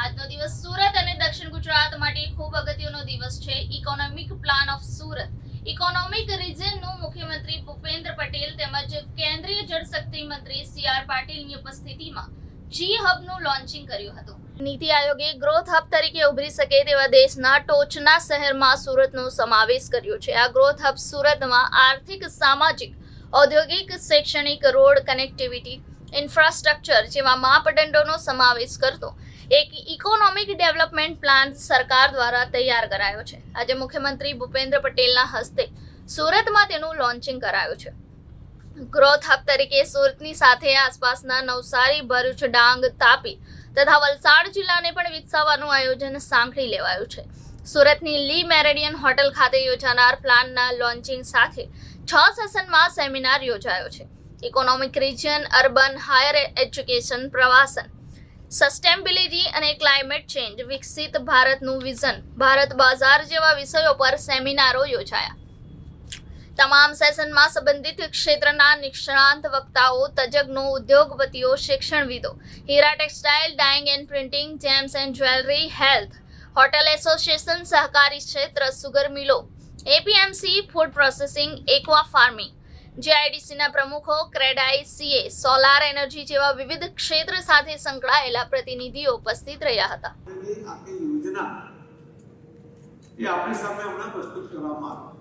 આજનો દિવસ સુરત અને દક્ષિણ ગુજરાત માટે ખૂબ અગત્યનો દિવસ છે. Economic plan of Surat. Economic રિજનનું મુખ્યમંત્રી ભૂપેન્દ્ર પટેલ તેમજ કેન્દ્રીય જળશક્તિ મંત્રી સી આર પાટીલની ઉપસ્થિતિમાં જી હબનું લોન્ચિંગ કર્યું હતું. નીતિ આયોગે ગ્રોથ હબ તરીકે ઉભરી શકે તેવા દેશના ટોચના શહેરમાં સુરતનો સમાવેશ કર્યો છે. આ ગ્રોથ હબ સુરતમાં આર્થિક, સામાજિક, ઔદ્યોગિક, શૈક્ષણિક, રોડ કનેક્ટિવિટી ઇન્ફ્રાસ્ટ્રક્ચર જેવા માપદંડોનો સમાવેશ કરતો એક ઇકોનોમિક ડેવલપમેન્ટ પ્લાન સરકાર દ્વારા તૈયાર કરાયો છે. આજે મુખ્યમંત્રી ભૂપેન્દ્ર પટેલના હસ્તે સુરતમાં તેનું લોન્ચિંગ કરાયું છે. ગ્રોથ હબ તરીકે સુરતની સાથે આસપાસના નવસારી, ભરૂચ, ડાંગ, તાપી તથા વલસાડ જિલ્લાને પણ વિકસાવવાનું આયોજન સાંકળી લેવાયું છે. સુરતની લી મેરેડિયન હોટલ ખાતે યોજાનાર પ્લાનના લોન્ચિંગ સાથે છ સેશનમાં સેમિનાર યોજાયો છે. Economic region urban higher education પ્રવાસન સસ્ટેનેબિલિટી અને ક્લાઇમેટ ચેન્જ વિકસિત ભારતનું વિઝન ભારત બાજાર જેવા વિષયો પર સેમિનારો યોજાયા. તમામ સેશનમાં સંબંધિત ક્ષેત્રના નિષ્ણાંત વક્તાઓ, તજજ્ઞો, ઉદ્યોગપતિઓ, શિક્ષણવિદો, હીરા textile, dyeing and printing, gems and jewellery, health, hotel association, સહકારી ક્ષેત્ર, sugar મિલો, APMC, food processing, aqua farming જીઆઈડીસીના પ્રમુખો ક્રેડાઈસીએ સોલાર એનર્જી જેવા વિવિધ ક્ષેત્ર સાથે સંકળાયેલા પ્રતિનિધિઓ ઉપસ્થિત રહ્યા હતા. આપણી સામે હમણાં પ્રસ્તુત કરવામાં આવી.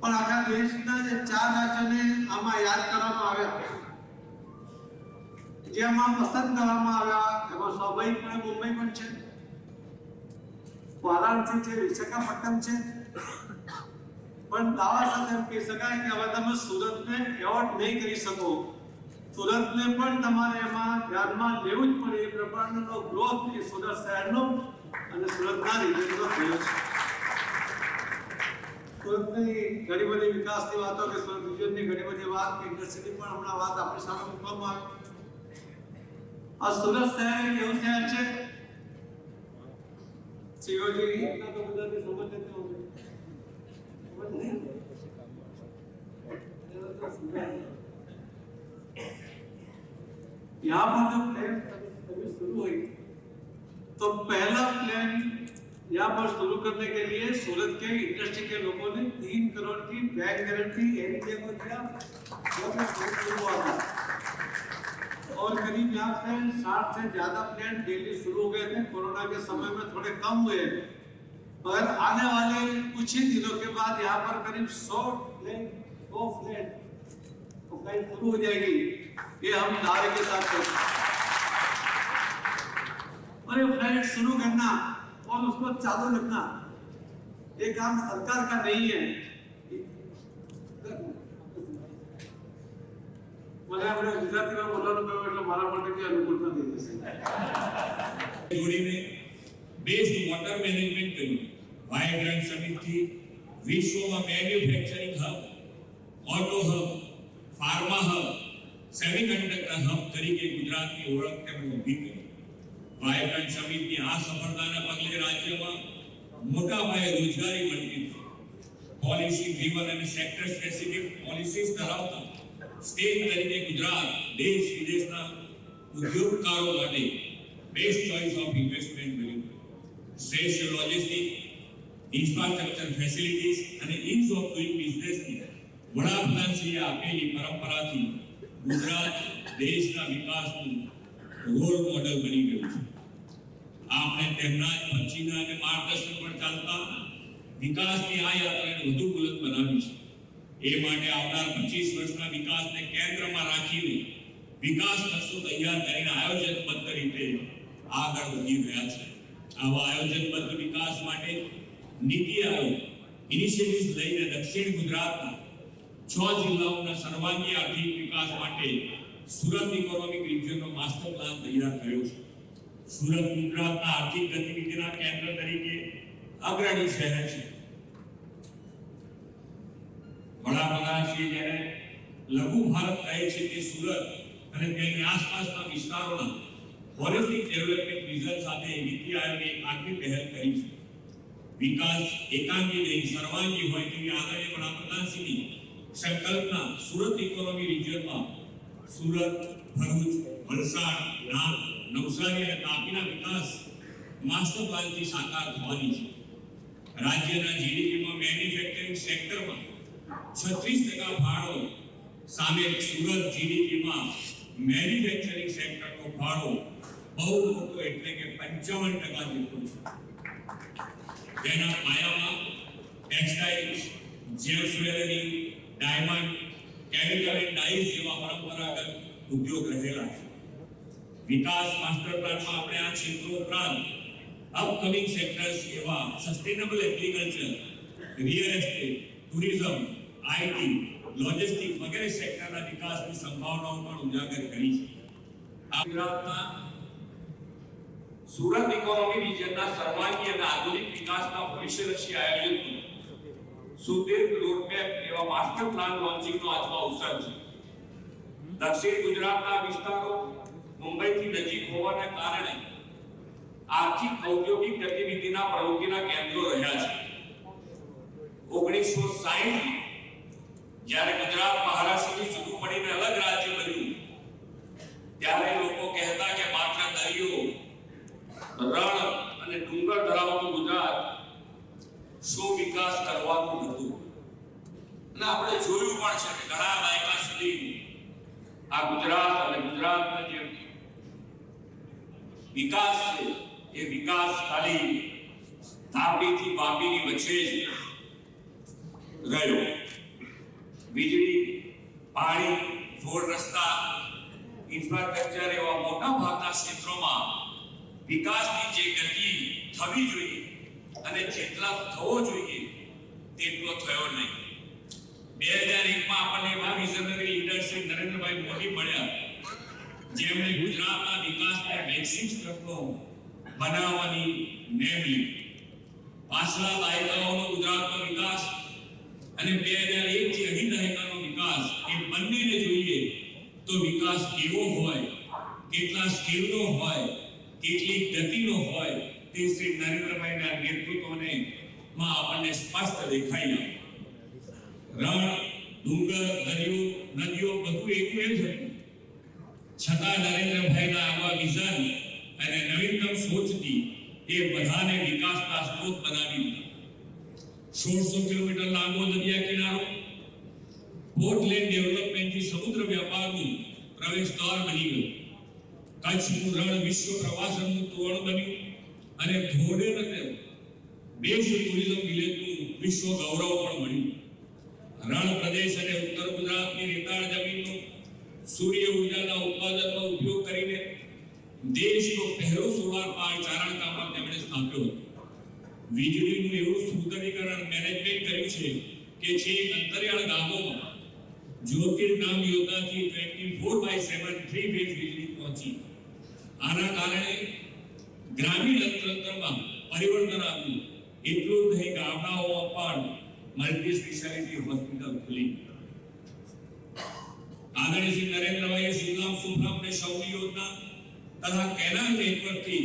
પણ આખા દેશના જે ચાર રાજ્યોને આમાં યાદ કરવામાં આવ્યા, જેમાં પસંદ કરવામાં આવ્યા, એમાં સ્વાભાવિકપણે મુંબઈ પણ છે, વારાણસી છે, વિશાખાપટ્ટનમ છે પણ દાવા સાથે એમ કહી શકાય કે હવે તમે સુરતને એવોર્ડ નહીં કરી શકો. સુરતને પણ તમારે એમાં ધ્યાનમાં લેવું જ પડે એ પ્રમાણનો ગ્રોથ એ સુરત શહેરનો અને સુરતના રિજનનો થયો છે. સુરતની ઘણી બધી વિકાસની વાતો કે સુરત રિજનની ઘણી બધી વાત કે ઇન્ડસ્ટ્રીની પણ હમણાં વાત આપણી સામે મૂકવામાં આવી. આ સુરત શહેર એક એવું શહેર છે. ઇતના તો બધાને સમજ નથી यहाँ पर जो प्लान अभी शुरू हुई तो पहला प्लान यहाँ पर शुरू करने के लिए सूरत के इंडस्ट्री के लोगों ने तीन करोड़ की बैंक गारंटी एरिया को दिया और करीब यहाँ से साठ से ज़्यादा प्लान डेली शुरू हो गए थे। कोरोना के समय में थोड़े कम हुए। मगर आने वाले कुछ ही दिनों के बाद यहाँ पर करीब सौ प्लेन सौ फ्लैट तो फ्लाइट शुरू हो जाएगी ये हम दावे के साथ करते हैं और ये फ्लाइट शुरू करना और उसको चालू रखना ये काम सरकार का नहीं है મને આપણે ગુજરાતીમાં બોલવાનું કહ્યું એટલે મારા માટે બી અનુકૂળતા થઈ જશે જોડીને બેસ્ટ વોટર મેનેજમેન્ટ કર્યું વાયબ્રન્ટ સમિતિ વિશ્વમાં manufacturing hub auto hub pharma hub semiconductor hub તરીકે ગુજરાતની ઓળખ તેમણે ઊભી કરી વાયબ્રન્ટ સમિતિની આ સફળતાના પગલે રાજ્યમાં મોટા પાયે રોજગારી મળતી હતી પોલિસી ડ્રીવન અને સેક્ટર સ્પેસિફિક પોલિસીસ ધરાવતા સ્ટેટ તરીકે ગુજરાત દેશ વિદેશના ઉદ્યોગકારો માટે બેસ્ટ ચોઇસ ઓફ ઇન્વેસ્ટમેન્ટ બન્યું શ્રેષ્ઠ લોજિસ્ટિક ઇન્ફ્રાસ્ટ્રક્ચર ફેસિલિટીઝ અને ઇઝ ઓફ ડુઇંગ બિઝનેસની વડાપ્રધાનશ્રીએ આપેલી પરંપરાથી ગુજરાત દેશના વિકાસનું રોલ મોડલ બની ગયું છે. આપણે તેમના જ અને માર્ગદર્શન પર ચાલતા વિકાસની આ યાત્રાને વધુ બુલંદ બનાવી છે. એ માટે આવનાર 25 વર્ષના વિકાસને કેન્દ્રમાં રાખીને વિકાસ લક્ષ્યો તૈયાર કરીને આયોજનબદ્ધ રીતે આગળ વધી રહ્યા છે. આવા આયોજનબદ્ધ વિકાસ માટે નીતિ આયોગ ઇનિશિયેટિવ્સ લઈને દક્ષિણ ગુજરાતના છ જિલ્લાઓના સર્વાંગી આર્થિક વિકાસ માટે સુરત ઇકોનોમિક રિજિયનનો માસ્ટર પ્લાન તૈયાર કર્યો છે. સુરત ગુજરાતના આર્થિક ગતિવિધિના કેન્દ્ર તરીકે અગ્રણી શહેર છે. વડાપ્રધાનશ્રી જેને લઘુ ભારત કહે છે તે સુરત અને તેની આસપાસના વિસ્તારોના હોલિસ્ટિક ડેવલપમેન્ટ વિઝન સાથે નીતિ આયોગે આગવી પહેલ કરી છે. વિકાસ એકાંગી નહીં, સર્વાંગી હોય તેવી આદરણીય વડાપ્રધાનશ્રીની સંકલ્પના સુરત ઇકોનોમી રિજિયનમાં સુરત, ભરૂચ, વલસાડ, ડાંગ, નવસારી અને તાપીના વિકાસ માસ્ટર પ્લાનથી સાકાર થવાની છે. રાજ્યના જીડીપીમાં મેન્યુફેક્ચરિંગ સેક્ટરમાં છત્રીસ ટકા ફાળો સામે સુરત જીડીપીમાં મેન્યુફેક્ચરિંગ સેક્ટરનો ફાળો બહુ મોટો એટલે કે પંચાવન ટકા જેટલો છે. તેના પાયામાં textiles gem jewellery diamond chemical and dyes જેવા પરંપરાગત ઉદ્યોગ રહેલા છે વિકાસ માસ્ટર પ્લાનમાં આપણે આ ક્ષેત્રો ઉપરાંત અપકમિંગ સેક્ટર્સ એવા sustainable agriculture real estate tourism IT logistic વગેરે સેક્ટરના વિકાસની સંભાવનાઓ પણ ઉજાગર કરી છે આ ગુજરાતના સુરત ઇકોનોમી રિજનના સર્વાંગી અને આધુનિક વિકાસના ભવિષ્યલક્ષી આયોજનનું સુદીર્ઘ રોડમેપ એવા માસ્ટર પ્લાન લોન્ચિંગનો આજનો અવસર છે. દક્ષિણ ગુજરાતના વિસ્તારો મુંબઈથી નજીક હોવાના કારણે આર્થિક, ઔદ્યોગિક ગતિવિધિના પ્રવૃત્તિના કેન્દ્રો રહ્યા છે. ઓગણીસો સાહીઠ જ્યારે ગુજરાત, મહારાષ્ટ્રથી જુદું પડીને અલગ રાજ્ય બન્યું, ત્યારે લોકો કહેતા કે માત્ર દરિયો રણ અને ડુંગર ધરાવતું ગુજરાત શું વિકાસ કરવાનું હતું? અને આપણે જોયું પણ છે કે ઘણા દાયકા સુધી આ ગુજરાત અને ગુજરાતનો જે વિકાસ છે, એ વિકાસ ખાલી તાપીથી વાપીની વચ્ચે જ રહ્યો. વીજળી, પાણી, રોડ રસ્તા ઇન્ફ્રાસ્ટ્રક્ચર એવા મોટા ભાગના ક્ષેત્રોમાં વિકાસની જે ગતિ થવી જોઈએ અને જેટલા થવો જોઈએ તેટલો થયો નહીં. બે હજાર એકમાં આપણને એવા વિઝનરી લીડરશિપ નરેન્દ્રભાઈ મોદી મળ્યા, જેમણે ગુજરાતના વિકાસને વૈશ્વિક સ્તરનો બનાવવાની નેમ લીધી. પાછલા દાયકાઓનો ગુજરાતનો વિકાસ અને બે હજાર એક થી અઢી દાયકાનો વિકાસ એ બંનેને જોઈએ તો વિકાસ કેવો હોય, કેટલા સ્કેલનો હોય કેટલી ગતિનો હોય તે શ્રી નરેન્દ્રભાઈના નેતૃત્વને માં આપણને સ્પષ્ટ દેખાઈ આવે રણ, ડુંગર દરિયો નદીઓ બધું એકું એમ જ હતું. છતાં નરેન્દ્રભાઈના આવા વિઝન અને નવીનતમ સોચથી એ બધાને વિકાસના સ્ત્રોત બનાવી દીધા. સોળસો કિલોમીટર લાંબો દરિયા કિનારો પોર્ટલેન્ડ ડેવલપમેન્ટથી સમુદ્ર વ્યાપારનું પ્રવેશ દ્વાર બની ગયું. કચ્છનું રણ વિશ્વ પ્રવાસનનું તોરણ બન્યું અને અને બેસ્ટ ટુરિઝમ વિલેજનું વિશ્વ ગૌરવ પણ મળ્યું. રણ પ્રદેશ અને ઉત્તર ગુજરાતની રેતાળ જમીનનો સૂર્ય ઉર્જાના ઉત્પાદનમાં ઉપયોગ કરીને દેશનો પહેલો સોલાર પાર્ક ચારણકામાં તેમણે સ્થાપ્યો હતો. વીજળીનું એવું સુદૃઢીકરણ મેનેજમેન્ટ કર્યું છે કે છે અંતરિયાળ ગામોમાં જ્યોતિર્નામ યોજનાથી twenty four by seven three phase વીજળી પહોંચી. આના કારણે ગ્રામીણ અર્થતંત્રમાં પરિવર્તન આવ્યું. એટલું જ નહીં ગામડાઓમાં પણ મલ્ટી સ્પેશિયાલિટી હોસ્પિટલ ખુલી આદરણીય શ્રી નરેન્દ્રભાઈએ સુજલામ સુફલામ સૌની યોજના તથા કેનાલ નેટવર્કથી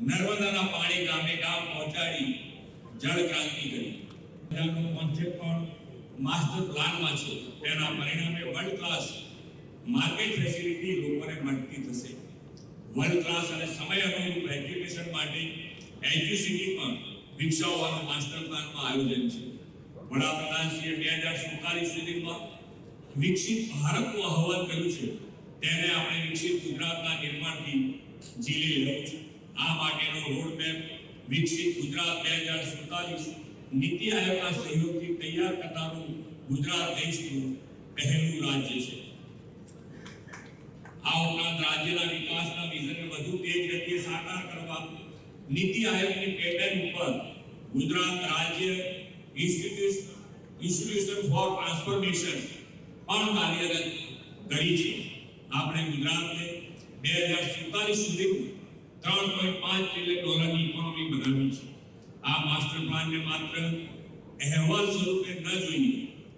નર્મદાના પાણી ગામે ગામ પહોંચાડી જળ ક્રાંતિ કરી. તેનો કોન્સેપ્ટ પણ માસ્ટર પ્લાનમાં છે. તેના પરિણામે વર્લ્ડ ક્લાસ માર્કેટ ફેસિલિટી લોકોને મળતી થશે. વર્લ્ડ ક્લાસ અને સમય અનુરૂપ એજ્યુકેશન માટે એજ્યુસિટી પણ વિકસાવવાનું માસ્ટર પ્લાનમાં આયોજન છે. વડાપ્રધાનશ્રીએ બે હજાર સુડતાલીસ સુધીમાં વિકસિત ભારતનું આહવાન કર્યું છે. તેને આપણે વિકસિત ગુજરાતના નિર્માણથી ઝીલી લેવું છે. આ માટેનો રોડમેપ વિકસિત ગુજરાત બે હજાર સુડતાલીસ નીતિ આયોગના સહયોગથી તૈયાર કરનારું ગુજરાત દેશનું પહેલું રાજ્ય છે. આ ઉપરાંત રાજ્યના વિકાસના વિઝનને વધુ તેજ ગતિએ સાકાર કરવા નીતિ આયોગની પેટર્ન ઉપર ગુજરાત રાજ્ય ઇન્સ્ટિટ્યુશન ફોર ટ્રાન્સફોર્મેશન પણ કાર્યરત કરી છે. આપણે ગુજરાતને બે હજાર સુડતાલીસ સુધી ત્રણ પોઈન્ટ પાંચ ટ્રિલિયન ડોલરની ઇકોનોમી બનાવી છે. આ માસ્ટર પ્લાનને માત્ર અહેવાલ સ્વરૂપે ન જોઈએ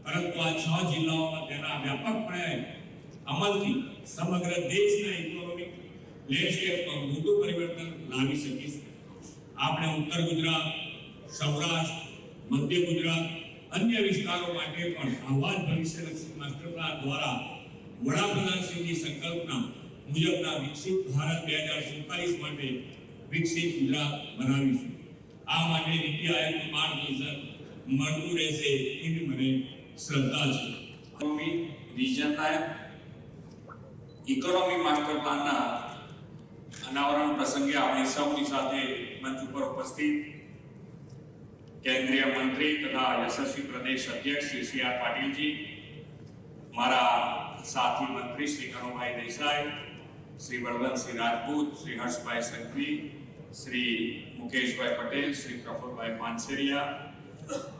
પરંતુ આ છ જિલ્લાઓમાં તેના વ્યાપકપણે અમલથી સમગ્ર દેશના ઇકોનોમિક લેન્ડસ્કેપમાં મોટું પરિવર્તન લાવી શકીશું આપણે ઉત્તર ગુજરાત, સૌરાષ્ટ્ર, મધ્ય ગુજરાત, અન્ય વિસ્તારો માટે પણ આવા જ ભવિષ્યલક્ષી માસ્ટર પ્લાન દ્વારા વડાપ્રધાનશ્રીની સંકલ્પના મુજબના વિકસિત ભારત બે હજાર સુડતાલીસ માટે વિકસિત ગુજરાત બનાવીશું. આ માટે નીતિ આયોગનું માર્ગદર્શન મળતું રહેશે એવી મને શ્રદ્ધા છે. ઇકોનોમી રિજનના ઇકોનોમી માસ્ટર પ્લાનના અનાવરણ પ્રસંગે આપણી સૌની સાથે મંચ ઉપર ઉપસ્થિત કેન્દ્રીય મંત્રી તથા યશસ્વી પ્રદેશ અધ્યક્ષ શ્રી સી આર પાટીલજી, મારા સાથી મંત્રી શ્રી કનુભાઈ દેસાઈ, શ્રી બળવંતસિંહ રાજપૂત, શ્રી હર્ષભાઈ સંઘવી, શ્રી મુકેશભાઈ પટેલ, શ્રી પ્રફુલભાઈ પાનસેરિયા,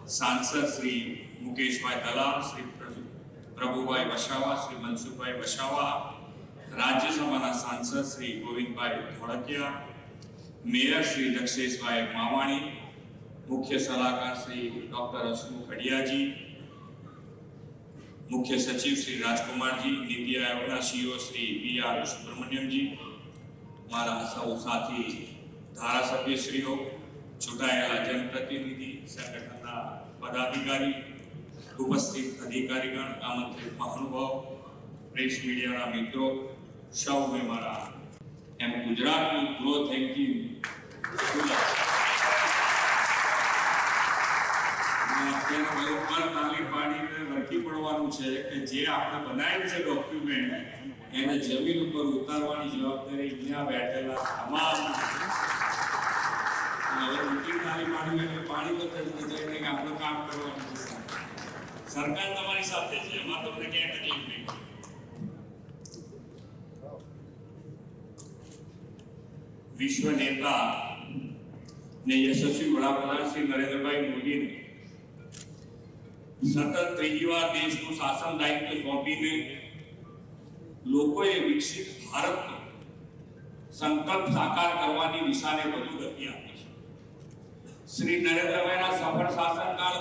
સાંસદ શ્રી મુકેશભાઈ દલાલ, શ્રી પ્રભુ- પ્રભુભાઈ વસાવા, શ્રી મનસુખભાઈ વસાવા રાજ્યસભાના સાંસદ શ્રી ગોવિંદભાઈ ધોળકિયા મેયર શ્રી દક્ષેશભાઈ માવાણી મુખ્ય સલાહકાર શ્રી ડોક્ટર હસમુખ અડિયાજી મુખ્ય સચિવ શ્રી રાજકુમારજી નીતિ આયોગના CEO Shri B R Subrahmanyamji મારા સૌ સાથી ધારાસભ્યશ્રીઓ ચૂંટાયેલા જનપ્રતિનિધિ સંગઠનના પદાધિકારી ઉપસ્થિત અધિકારીગણ આમંત્રિત મહાનુભાવ પ્રેસ મીડિયાના મિત્રો સૌને મારા એમ ગુજરાતનું ગ્રોથ એન્જિન પાડીને પડવાનું છે કે જે આપણે બનાવ્યું છે ડોક્યુમેન્ટ એને જમીન ઉપર ઉતારવાની જવાબદારી અહીંયા બેઠેલા તમામ પાણી આપણું કામ કરવાનું સરકાર તમારી સાથે છે, એમાં તમને ક્યાંય તકલીફ નહીં. વિશ્વ નેતા ને યશસ્વી વડાપ્રધાન શ્રી નરેન્દ્રભાઈ મોદીને સતત ત્રીજી વાર દેશનું શાસન દાયિત્વ સોંપીને લોકોએ વિકસિત ભારતનો સંકલ્પ સાકાર કરવાની દિશાને વધુ ગતિ આપી છે શ્રી નરેન્દ્રભાઈના સફળ શાસનકાળ